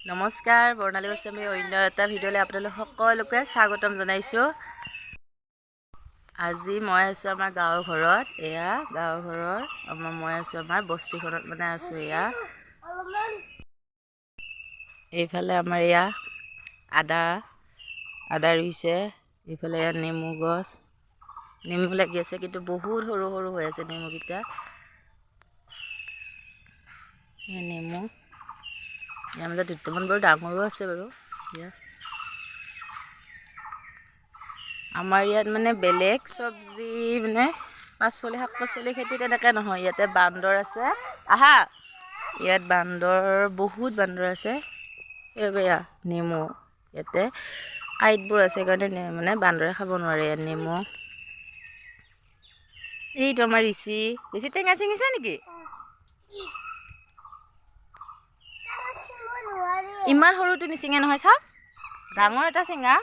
নমস্কাৰ, বৰ্ণালী গোস্বামী অন্য এটা ভিডিঅ'লৈ আপোনালোক সকলোকে স্বাগতম জনাইছোঁ। আজি মই আছোঁ আমাৰ গাঁৱৰ ঘৰত, এয়া গাঁৱৰ ঘৰৰ, আমাৰ মই আছোঁ আমাৰ বস্তিখনত মানে আছোঁ এয়া। এইফালে আমাৰ এয়া আদা আদা ৰুইছে, এইফালে এয়া নেমু গছ। নেমু লাগি আছে কিন্তু বহুত সৰু সৰু হৈ আছে নেমুকেইটা। নেমু। ইয়াৰ মাজত দুটামান বাৰু ডাঙৰো আছে বাৰু এতিয়া। আমাৰ ইয়াত মানে বেলেগ চব্জি মানে পাচলি শাক পাচলি খেতি তেনেকৈ নহয় ইয়াতে বান্দৰ আছে। আহা! ইয়াত বান্দৰ বহুত বান্দৰ আছে। এয়া নেমু ইয়াতে কাঁইটবোৰ আছে সেইকাৰণে নে- মানে বান্দৰে খাব নোৱাৰে ইয়াত নেমু। এইটো আমাৰ ৰিচি ৰিচি টেঙা ছিঙিছে নেকি? ইমান সৰুটো নিচিঙে নহয়, চাওক। ডাঙৰ এটা চিঙা।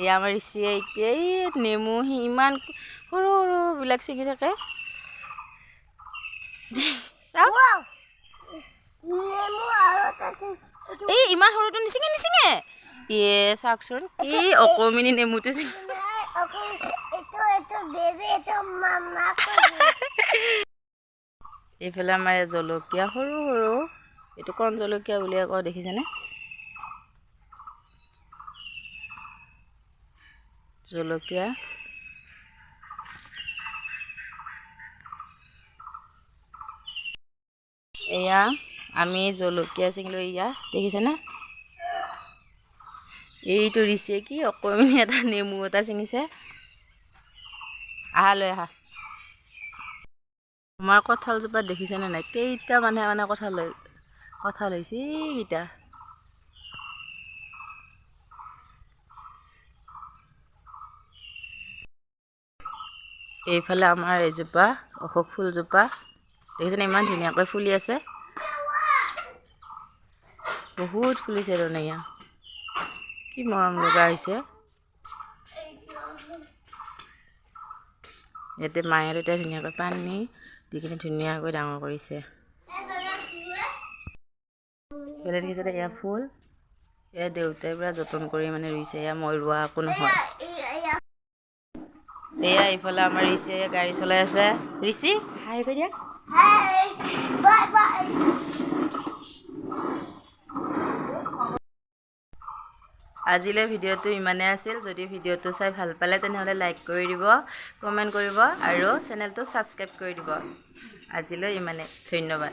এয়া আমাৰ ৰিচিয়ে এতিয়া এই নেমু, সি ইমান সৰু সৰুবিলাক ছিঙি থাকে। এই, ইমান সৰুটো নিচিঙে নিচিঙে ইয়ে চাওকচোন, কি অকমিনি নেমুটো এইফালে আমাৰ জলকীয়া সৰু সৰু। এইটো কণ জলকীয়া বুলি আকৌ দেখিছেনে? জলকীয়া। এয়া আমি জলকীয়া ছিঙিলোঁ এয়া দেখিছেনে? এইটো ৰিচে কি অকণমানি এটা নেমু এটা ছিঙিছে আহা লৈ আহা। আমাৰ কঁঠালজোপাত দেখিছেনে নাই? কেইটা মানুহে মানে কঁঠাল লৈ কঁঠাল হৈছে এইকেইটা। এইফালে আমাৰ এজোপা অশোক ফুলজোপা। দেখিছেনে ইমান ধুনীয়াকৈ ফুলি আছে। বহুত ফুলিছে এয়া কি মৰম লগা হৈছে? ইয়াতে মায়ে এতিয়া ধুনীয়াকৈ পানী দি কিনে ধুনীয়াকৈ ডাঙৰ কৰিছে। এইফালে দেখিছে এয়া ফুল, এয়া দেউতাই পূৰা যতন কৰি মানে ৰুইছে, এয়া মই ৰোৱা একো নহয়। এয়া এইফালে আমাৰ ৰিচি গাড়ী চলাই আছে। ৰিচি, হাই কৈ দিয়া। আজিলৈ ভিডিঅ'টো ইমানেই আছিল। যদি ভিডিঅ'টো চাই ভাল পালে তেনেহ'লে লাইক কৰি দিব কমেণ্ট কৰিব আৰু চেনেলটো ছাবস্ক্ৰাইব কৰি দিব। আজিলৈ ইমানেই ধন্যবাদ।